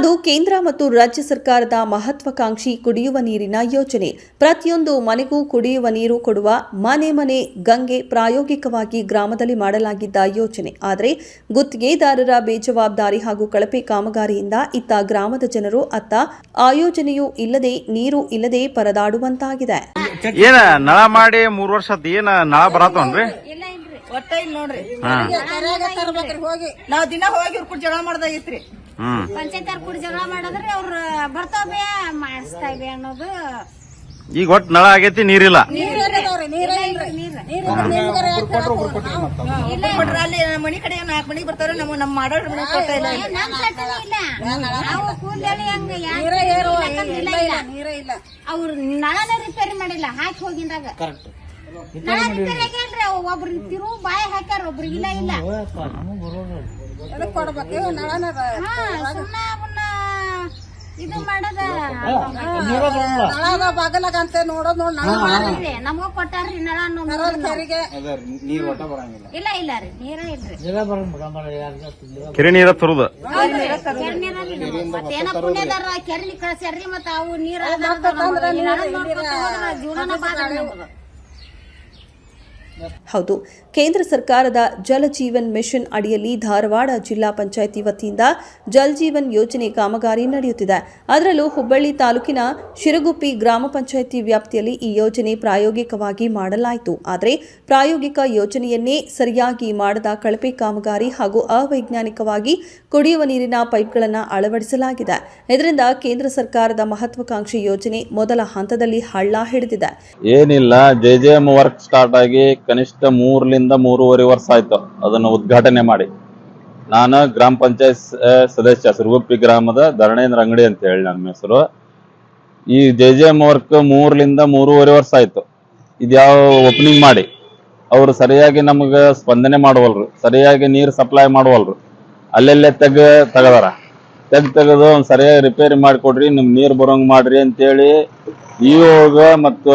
ಅದು ಕೇಂದ್ರ ಮತ್ತು ರಾಜ್ಯ ಸರ್ಕಾರದ ಮಹತ್ವಾಕಾಂಕ್ಷಿ ಕುಡಿಯುವ ನೀರಿನ ಯೋಜನೆ. ಪ್ರತಿಯೊಂದು ಮನೆಗೂ ಕುಡಿಯುವ ನೀರು ಕೊಡುವ ಮನೆ ಮನೆ ಗಂಗೆ ಪ್ರಾಯೋಗಿಕವಾಗಿ ಗ್ರಾಮದಲ್ಲಿ ಮಾಡಲಾಗಿದ್ದ ಯೋಜನೆ. ಆದರೆ ಗುತ್ತಿಗೆದಾರರ ಬೇಜವಾಬ್ದಾರಿ ಹಾಗೂ ಕಳಪೆ ಕಾಮಗಾರಿಯಿಂದ ಇತ್ತ ಗ್ರಾಮದ ಜನರು ಅತ್ತ ಆ ಯೋಜನೆಯೂ ಇಲ್ಲದೆ ನೀರು ಇಲ್ಲದೆ ಪರದಾಡುವಂತಾಗಿದೆ. ಏನ ನಳ ಮಾಡಿ ಮೂರು ವರ್ಷ ಏನ ನಳ ಒಟ್ಟ ಇಲ್ಲ ನೋಡ್ರಿ. ಹೋಗಿ. ನಾವ್ ದಿನ ಹೋಗಿ ಜಗಳ ಮಾಡ್ದಾಗಿತ್ರಿ. ಪಂಚಾಯತ್ ಅವ್ರ ಕೂಡ ಜಗಳ ಮಾಡಿದ್ರೆ ಅವ್ರ ಬರ್ತಾವೆ ಬೇ ಅನ್ನೋದು ಈಗ ಒಟ್ ನಳ ಆಗೈತಿ ನೀರಿಲ್ಲ. ಅಲ್ಲಿ ಮನಿ ಕಡೆ ನಾಲ್ಕು ಮನಿಗ್ ಬರ್ತಾರ ನಮ್ ನಮ್ಮ ಮಾಡೋರ್ ಮನಿ ಕೊಟ್ಟ ಇಲ್ಲ ನಮ್ ನೀರ ಏರು ಇಲ್ಲ ಇಲ್ಲ ನೀರ ಇಲ್ಲ. ಅವ್ರ ನಳನ ರಿಪೇರಿ ಮಾಡಿಲ್ಲ ಹಾಕಿ ಹೋಗಿಂದಾಗ. ಅವ್ ಒಬ್ರು ತಿರು ಬಾಯಿ ಹಾಕ್ಯಾರ ಒಬ್ರು ಇಲ್ಲ ಇಲ್ಲ. ಇದು ಮಾಡದ. ನಳದ ಬಾಗಲಾಗ ಅಂತ ನೋಡೋದ್ ನೋಡ್ ನಳ ಮಾಡ್ರಿ ನಮಗ ಕೊಟ್ಟಾರ್ರಿ ನಳ ಕೆರಿಗೆ. ಇಲ್ಲ ಇಲ್ಲ ರೀ ನೀರ ಇಲ್ರಿ. ಕೆರೆ ನೀರ ತರುದ? ಮತ್ತೇನ ಪುಣ್ಯದಾರ ಕೆರೆ ಕಳ್ಸ್ಯಾರ್ರಿ ಮತ್ತ ಅವು ನೀರ ಜೀವನ. ಹೌದು. ಕೇಂದ್ರ ಸರ್ಕಾರದ ಜಲ ಜೀವನ್ ಮಿಷನ್ ಅಡಿಯಲ್ಲಿ ಧಾರವಾಡ ಜಿಲ್ಲಾ ಪಂಚಾಯಿತಿ ವತಿಯಿಂದ ಜಲ್ ಜೀವನ್ ಯೋಜನೆ ಕಾಮಗಾರಿ ನಡೆಯುತ್ತಿದೆ. ಅದರಲ್ಲೂ ಹುಬ್ಬಳ್ಳಿ ತಾಲೂಕಿನ ಶಿರಗುಪ್ಪಿ ಗ್ರಾಮ ಪಂಚಾಯಿತಿ ವ್ಯಾಪ್ತಿಯಲ್ಲಿ ಈ ಯೋಜನೆ ಪ್ರಾಯೋಗಿಕವಾಗಿ ಮಾಡಲಾಯಿತು. ಆದರೆ ಪ್ರಾಯೋಗಿಕ ಯೋಜನೆಯನ್ನೇ ಸರಿಯಾಗಿ ಮಾಡದ ಕಳಪೆ ಕಾಮಗಾರಿ ಹಾಗೂ ಅವೈಜ್ಞಾನಿಕವಾಗಿ ಕುಡಿಯುವ ನೀರಿನ ಪೈಪ್ಗಳನ್ನು ಅಳವಡಿಸಲಾಗಿದೆ. ಇದರಿಂದ ಕೇಂದ್ರ ಸರ್ಕಾರದ ಮಹತ್ವಾಕಾಂಕ್ಷಿ ಯೋಜನೆ ಮೊದಲ ಹಂತದಲ್ಲಿ ಹಳ್ಳ ಹಿಡಿದಿದೆ. ಏನಿಲ್ಲ ವರ್ಕ್ ಸ್ಟಾರ್ಟ್ ಆಗಿ ಕನಿಷ್ಠ ಮೂರ್ಲಿಂದ ಮೂರುವರೆ ವರ್ಷ ಆಯ್ತು ಅದನ್ನು ಉದ್ಘಾಟನೆ ಮಾಡಿ. ನಾನು ಗ್ರಾಮ ಪಂಚಾಯತ್ ಸದಸ್ಯ ಸಿರುಗುಪ್ಪಿ ಗ್ರಾಮದ ಧರಣೇಂದ್ರ ಅಂಗಡಿ ಅಂತ ಹೇಳಿ ನನ್ನ ಹೆಸರು. ಈ ಜೆ ಜೆ ಎಂ ವರ್ಕ್ ಮೂರ್ಲಿಂದ ಮೂರುವರೆ ವರ್ಷ ಆಯ್ತು. ಇದ್ಯಾವ ಓಪನಿಂಗ್ ಮಾಡಿ. ಅವರು ಸರಿಯಾಗಿ ನಮಗೆ ಸ್ಪಂದನೆ ಮಾಡುವಲ್ರು, ಸರಿಯಾಗಿ ನೀರು ಸಪ್ಲೈ ಮಾಡುವಲ್ರು. ಅಲ್ಲೆಲ್ಲೇ ತೆಗ ತೆಗದಾರ. ತೆಗ್ ತೆಗೆದು ಒಂದು ಸರಿಯಾಗಿ ರಿಪೇರಿ ಮಾಡಿಕೊಡ್ರಿ, ನಿಮ್ಗೆ ನೀರು ಬರೋಂಗೆ ಮಾಡ್ರಿ ಅಂತೇಳಿ ಇವಾಗ ಮತ್ತು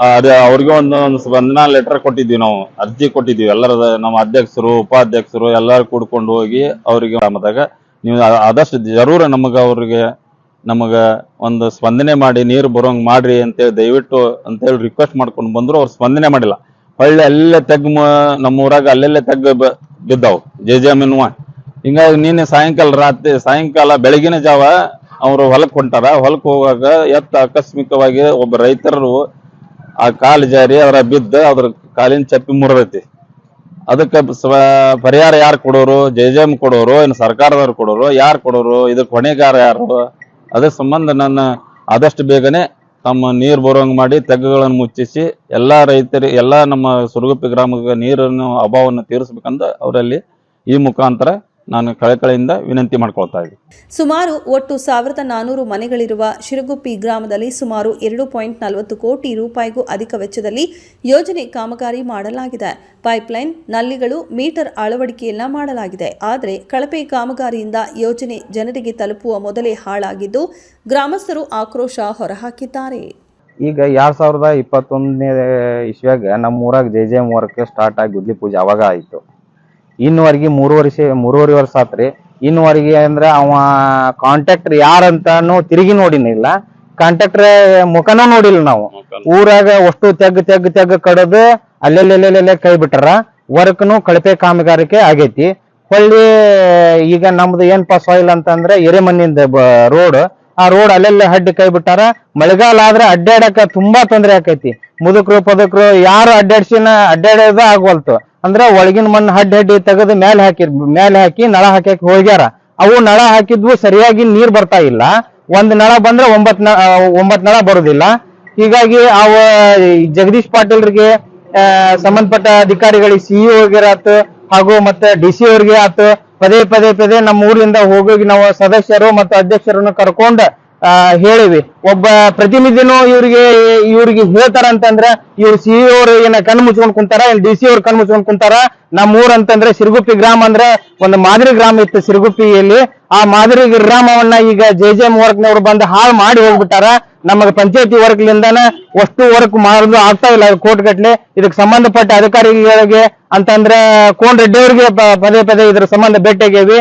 ಅದ ಅವ್ರಿಗೆ ಒಂದು ಒಂದು ಸ್ಪಂದನಾ ಲೆಟರ್ ಕೊಟ್ಟಿದ್ವಿ ನಾವು. ಅರ್ಜಿ ಕೊಟ್ಟಿದ್ದೀವಿ. ಎಲ್ಲರ ನಮ್ಮ ಅಧ್ಯಕ್ಷರು, ಉಪಾಧ್ಯಕ್ಷರು ಎಲ್ಲರೂ ಕೂಡ್ಕೊಂಡು ಹೋಗಿ ಅವರಿಗೆ ಮತ್ತಾಗ ನೀವು ಆದಷ್ಟು ಜರೂರ ನಮಗೆ ಅವ್ರಿಗೆ ನಮಗೆ ಒಂದು ಸ್ಪಂದನೆ ಮಾಡಿ, ನೀರು ಬರೋಂಗೆ ಮಾಡ್ರಿ ಅಂತೇಳಿ ದಯವಿಟ್ಟು ಅಂತೇಳಿ ರಿಕ್ವೆಸ್ಟ್ ಮಾಡ್ಕೊಂಡು ಬಂದ್ರು ಅವ್ರು ಸ್ಪಂದನೆ ಮಾಡಿಲ್ಲ. ಹೊಳ್ಳಿ ಅಲ್ಲೇ ತೆಗ್ ಮ- ನಮ್ಮ ಊರಾಗ ಅಲ್ಲೆಲ್ಲೇ ತೆಗ್ ಬಿದ್ದವು. ಜೆ ಜೆ ಎಮ್ಮಿನ್ವ ಹಿಂಗಾಗಿ ನಿನ್ನೆ ಸಾಯಂಕಾಲ ರಾತ್ರಿ, ಸಾಯಂಕಾಲ ಬೆಳಗಿನ ಜಾವ ಅವರು ಹೊಲಕ್ಕೆ ಹೊಂಟಾರ. ಹೊಲಕ್ಕೆ ಹೋಗುವಾಗ ಎತ್ತ ಆಕಸ್ಮಿಕವಾಗಿ ಒಬ್ಬ ರೈತರು ಆ ಕಾಲು ಜಾರಿ ಅದರ ಬಿದ್ದು, ಅದ್ರ ಕಾಲಿನ ಚಪ್ಪಿ ಮುರಿದೈತಿ. ಅದಕ್ಕೆ ಪರಿಹಾರ ಯಾರು ಕೊಡೋರು? ಜೆ ಜೆ ಎಂ ಕೊಡೋರು, ಇನ್ನು ಸರ್ಕಾರದವ್ರು ಕೊಡೋರು, ಯಾರು ಕೊಡೋರು? ಇದಕ್ಕೆ ಹೊಣೆಗಾರ ಯಾರು? ಅದ್ರ ಸಂಬಂಧ ನನ್ನ ಆದಷ್ಟು ಬೇಗನೆ ತಮ್ಮ ನೀರು ಬರೋಂಗೆ ಮಾಡಿ ತೆಗ್ಗುಗಳನ್ನು ಮುಚ್ಚಿಸಿ, ಎಲ್ಲ ರೈತರಿಗೆ ಎಲ್ಲ ನಮ್ಮ ಸುರಗುಪ್ಪಿ ಗ್ರಾಮದ ನೀರನ್ನು ಅಭಾವವನ್ನು ತೀರಿಸ್ಬೇಕಂದು ಅವರಲ್ಲಿ ಈ ಮುಖಾಂತರ ನಾನು ಕಳಕಳಿಯಿಂದ ವಿನಂತಿ ಮಾಡ್ಕೊಳ್ತಾ ಇದ್ದೀನಿ. ಸುಮಾರು ಒಟ್ಟು ಸಾವಿರದ ನಾನೂರು ಮನೆಗಳಿರುವ ಶಿರಗುಪ್ಪಿ ಗ್ರಾಮದಲ್ಲಿ ಸುಮಾರು ಎರಡು ಪಾಯಿಂಟ್ ನಲವತ್ತು ಕೋಟಿ ರೂಪಾಯಿಗೂ ಅಧಿಕ ವೆಚ್ಚದಲ್ಲಿ ಯೋಜನೆ ಕಾಮಗಾರಿ ಮಾಡಲಾಗಿದೆ. ಪೈಪ್ಲೈನ್ ನಲ್ಲಿಗಳು ಮೀಟರ್ ಅಳವಡಿಕೆಯನ್ನ ಮಾಡಲಾಗಿದೆ. ಆದರೆ ಕಳಪೆ ಕಾಮಗಾರಿಯಿಂದ ಯೋಜನೆ ಜನರಿಗೆ ತಲುಪುವ ಮೊದಲೇ ಹಾಳಾಗಿದ್ದು ಗ್ರಾಮಸ್ಥರು ಆಕ್ರೋಶ ಹೊರಹಾಕಿದ್ದಾರೆ. ಈಗ ಎರಡ್ ಸಾವಿರದ ಇಪ್ಪತ್ತೊಂದನೇ ಇಸ್ವಿಯಾಗ ನಮ್ಮ ಊರಾಗ J J M work start ಆಗಿ ಗುದ್ಲಿ ಪೂಜೆ ಅವಾಗ ಆಯ್ತು. ಇನ್ನುವರೆಗೆ ಮೂರುವರೆ ವರ್ಷ ಮೂರುವರೆ ವರ್ಷ ಆತ್ರಿ. ಇನ್ನುವರೆಗೆ ಅಂದ್ರೆ ಅವ ಕಾಂಟ್ರಾಕ್ಟರ್ ಯಾರಂತಾನು ತಿರುಗಿ ನೋಡಿನಿಲ್ಲ. ಕಾಂಟ್ರಾಕ್ಟರ್ ಮುಖನೂ ನೋಡಿಲ್ಲ ನಾವು. ಊರಾಗ ಅಷ್ಟು ತೆಗ್ ತೆಗ್ ತೆಗ್ ಕಡದು ಅಲ್ಲೆಲ್ಲೆಲ್ಲೆಲ್ಲೆ ಕೈ ಬಿಟ್ಟಾರ ವರ್ಕ್ನು ಕಳಪೆ ಕಾಮಗಾರಿಕೆ ಆಗೈತಿ. ಹೊಳ್ಳಿ ಈಗ ನಮ್ದು ಏನಪ್ಪ ಸಾಯಿಲ್ ಅಂತಂದ್ರೆ ಎರೆಮಣ್ಣಿಂದ ರೋಡ್ ಆ ರೋಡ್ ಅಲ್ಲೆಲ್ಲ ಅಡ್ಡಿ ಕೈ ಬಿಟ್ಟಾರ. ಮಳೆಗಾಲ ಆದ್ರೆ ಅಡ್ಡಾಡಕ ತುಂಬಾ ತೊಂದರೆ ಆಕೈತಿ. ಮುದುಕರು ಪದಕರು ಯಾರು ಅಡ್ಡಾಡ್ಸಿನ ಅಡ್ಡಾಡೋದ ಆಗ್ವಲ್ತು. ಅಂದ್ರ ಒಳಗಿನ ಮಣ್ಣು ಹಡ್ಡಿ ಹಡ್ಡಿ ತೆಗೆದು ಮೇಲೆ ಹಾಕಿ ಮೇಲೆ ಹಾಕಿ ನಳ ಹಾಕಕ್ ಹೋಗ್ಯಾರ. ಅವು ನಳ ಹಾಕಿದ್ವು ಸರಿಯಾಗಿ ನೀರ್ ಬರ್ತಾ ಇಲ್ಲ. ಒಂದ್ ನಳ ಬಂದ್ರೆ ಒಂಬತ್ ಒಂಬತ್ತು ಒಂಬತ್ ನಳ ಬರುದಿಲ್ಲ. ಹೀಗಾಗಿ ಅವ ಜಗದೀಶ್ ಪಾಟೀಲ್ರಿಗೆ ಸಂಬಂಧಪಟ್ಟ ಅಧಿಕಾರಿಗಳಿಗೆ ಸಿಇಒ ಆತು, ಹಾಗೂ ಮತ್ತೆ ಡಿ ಸಿ ಅವ್ರಿಗೆ ಆತು, ಪದೇ ಪದೇ ಪದೇ ನಮ್ಮ ಊರಿಂದ ಹೋಗಿ ನಾವು ಸದಸ್ಯರು ಮತ್ತು ಅಧ್ಯಕ್ಷರನ್ನು ಕರ್ಕೊಂಡ್ ಹೇಳಿವಿ. ಒಬ್ಬ ಪ್ರತಿನಿಧಿನೂ ಇವ್ರಿಗೆ ಇವ್ರಿಗೆ ಹೇಳ್ತಾರ ಅಂತಂದ್ರ ಇವ್ರು ಸಿ ಅವ್ರು ಏನ ಕಣ್ಣು ಮುಚ್ಕೊಂಡ್ ಕುಂತಾರ ಡಿ ಸಿ ಅವ್ರು ಕಣ್ಣು ಮುಚ್ಕೊಂಡ್ ಕುಂತಾರ ನಮ್ಮ ಊರ್ ಅಂತಂದ್ರೆ ಸಿರುಗುಪ್ಪಿ ಗ್ರಾಮ ಅಂದ್ರೆ ಒಂದು ಮಾದರಿ ಗ್ರಾಮ ಇತ್ತು ಸಿರುಗುಪ್ಪಿಯಲ್ಲಿ. ಆ ಮಾದರಿ ಗ್ರಾಮವನ್ನ ಈಗ ಜೆ ಜೆ ಎಂ ವರ್ಕ್ನವ್ರು ಬಂದು ಹಾಳು ಮಾಡಿ ಹೋಗ್ಬಿಟ್ಟಾರ. ನಮಗೆ ಪಂಚಾಯತಿ ವರ್ಕ್ ಲಿಂದಾನ ಅಷ್ಟು ವರ್ಕ್ ಮಾಡೋದು ಆಗ್ತಾ ಇಲ್ಲ ಕೋರ್ಟ್ ಗಟ್ಲೆ ಇದಕ್ಕೆ ಸಂಬಂಧಪಟ್ಟ ಅಧಿಕಾರಿಗಳಿಗೆ ಅಂತಂದ್ರೆ ಕೋನ್ ರೆಡ್ಡಿ ಅವ್ರಿಗೆ ಪದೇ ಪದೇ ಇದ್ರ ಸಂಬಂಧ ಭೇಟಿಯಾಗೇವಿ.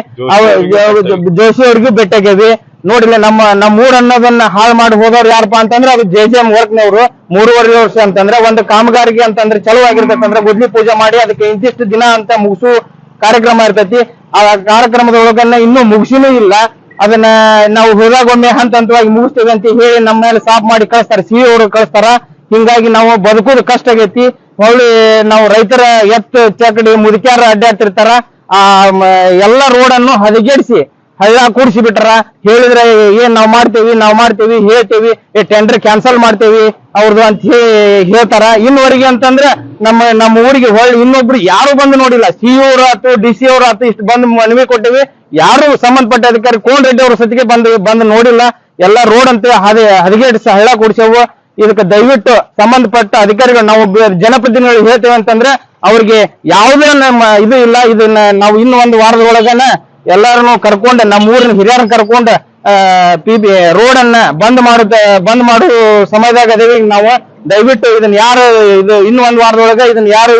ಜೋಶಿ ಅವ್ರಿಗೂ ಭೇಟಿಯಾಗೇವಿ. ನೋಡಿಲ್ಲ, ನಮ್ಮ ನಮ್ಮ ಊರ್ ಹಾಳು ಮಾಡಿ ಹೋದವ್ರು ಯಾರಪ್ಪ ಅಂತಂದ್ರೆ ಅದು ಜೆ ಜೆ ಎಂ ವರ್ಕ್ನವರು. ಮೂರುವರೆ ವರ್ಷ ಅಂತಂದ್ರೆ ಒಂದು ಕಾಮಗಾರಿಗೆ ಅಂತಂದ್ರೆ ಚಲೋ ಆಗಿರ್ತೈತಂದ್ರೆ ಗುದ್ಲಿ ಪೂಜೆ ಮಾಡಿ ಅದಕ್ಕೆ ಇಂತಿಷ್ಟು ದಿನ ಅಂತ ಮುಗಿಸು ಕಾರ್ಯಕ್ರಮ ಇರ್ತೈತಿ. ಆ ಕಾರ್ಯಕ್ರಮದೊಳಗನ್ನ ಇನ್ನೂ ಮುಗಿಸಿನೂ ಇಲ್ಲ. ಅದನ್ನ ನಾವು ಹೋದಾಗ ಒಮ್ಮೆ ಹಂತ ಹಂತವಾಗಿ ಮುಗಿಸ್ತೇವೆ ಅಂತ ಹೇಳಿ ನಮ್ಮ ಮೇಲೆ ಸಾಫ್ ಮಾಡಿ ಕಳಿಸ್ತಾರೆ ಸಿ ಅವರು ಕಳಿಸ್ತಾರ. ಹಿಂಗಾಗಿ ನಾವು ಬದುಕೋದು ಕಷ್ಟ ಆಗೈತಿ. ಹೊಳ್ಳಿ ನಾವು ರೈತರ ಎತ್ತು ಚಕಡಿ ಮುದುಕ್ಯಾರ ಅಡ್ಡಾಡ್ತಿರ್ತಾರ ಆ ಎಲ್ಲ ರೋಡನ್ನು ಹದಗೆಡಿಸಿ ಹಳ್ಳ ಕೂಡಿಸಿ ಬಿಟ್ರ ಹೇಳಿದ್ರೆ ಏನ್ ನಾವ್ ಮಾಡ್ತೇವಿ ನಾವ್ ಮಾಡ್ತೇವಿ, ಹೇಳ್ತೇವಿ, ಏ ಟೆಂಡರ್ ಕ್ಯಾನ್ಸಲ್ ಮಾಡ್ತೇವಿ ಅವ್ರದ್ದು ಅಂತ ಹೇಳ್ತಾರ. ಇನ್ನುವರೆಗೆ ಅಂತಂದ್ರೆ ನಮ್ಮ ನಮ್ಮ ಊರಿಗೆ ಹೊಳ್ಳಿ ಇನ್ನೊಬ್ರು ಯಾರು ಬಂದು ನೋಡಿಲ್ಲ. ಸಿ ಅವ್ರು ಆತು ಡಿ ಸಿ ಅವ್ರು ಆತು, ಇಷ್ಟು ಬಂದು ಮನವಿ ಕೊಟ್ಟಿವಿ. ಯಾರು ಸಂಬಂಧಪಟ್ಟ ಅಧಿಕಾರಿ ಕೋನ್ ರೆಡ್ಡಿ ಅವ್ರ ಸತಿಗೆ ಬಂದು ಬಂದು ನೋಡಿಲ್ಲ. ಎಲ್ಲ ರೋಡ್ ಅಂತ ಹದ, ಹದಗೆಡಿಸಿ ಹಳ್ಳ ಕೂಡಿಸೇವು ಇದಕ್ಕೆ ದಯವಿಟ್ಟು ಸಂಬಂಧಪಟ್ಟ ಅಧಿಕಾರಿಗಳು, ನಾವು ಜನಪ್ರತಿನಿಧಿಗಳು ಹೇಳ್ತೇವೆ ಅಂತಂದ್ರೆ ಅವ್ರಿಗೆ ಯಾವುದೇ ಇದು ಇಲ್ಲ. ಇದನ್ನ ನಾವು ಇನ್ನು ಒಂದು ವಾರದ ಒಳಗನ ಎಲ್ಲಾರನ್ನು ಕರ್ಕೊಂಡು ನಮ್ಮ ಊರಿನ ಹಿರಿಯರನ್ನ ಕರ್ಕೊಂಡು ಪಿಬಿ ರೋಡ್ ಅನ್ನ ಬಂದ್ ಮಾಡುತ್ತ ಬಂದ್ ಮಾಡು ಸಮಯದಾಗ ಅದೇವಿ. ನಾವು ದಯವಿಟ್ಟು ಇದನ್ನ ಯಾರು ಇದು ಇನ್ನು ಒಂದು ವಾರದೊಳಗೆ ಇದನ್ನ ಯಾರು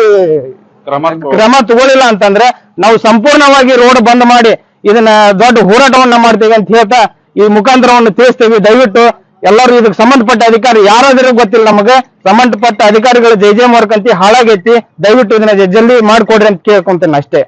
ಕ್ರಮ ತಗೊಳ್ಳಿಲ್ಲ ಅಂತಂದ್ರೆ ನಾವು ಸಂಪೂರ್ಣವಾಗಿ ರೋಡ್ ಬಂದ್ ಮಾಡಿ ಇದನ್ನ ದೊಡ್ಡ ಹೋರಾಟವನ್ನ ಮಾಡ್ತೇವೆ ಅಂತ ಹೇಳ್ತಾ ಈ ಮುಖಾಂತರವನ್ನು ತಿಳಿಸ್ತೇವೆ. ದಯವಿಟ್ಟು ಎಲ್ಲರೂ ಇದಕ್ಕೆ ಸಂಬಂಧಪಟ್ಟ ಅಧಿಕಾರಿ ಯಾರಾದ್ರೂ ಗೊತ್ತಿಲ್ಲ ನಮಗೆ ಸಂಬಂಧಪಟ್ಟ ಅಧಿಕಾರಿಗಳು ಜೈ ಜೈ ಮಾರ್ಕಂತಿ ಅಂತ ಹಾಳಾಗೈತಿ. ದಯವಿಟ್ಟು ಇದನ್ನ ಜಲ್ದಿ ಮಾಡ್ಕೊಡ್ರಿ ಅಂತ ಕೇಳ್ಕೊಂತೇನೆ ಅಷ್ಟೇ.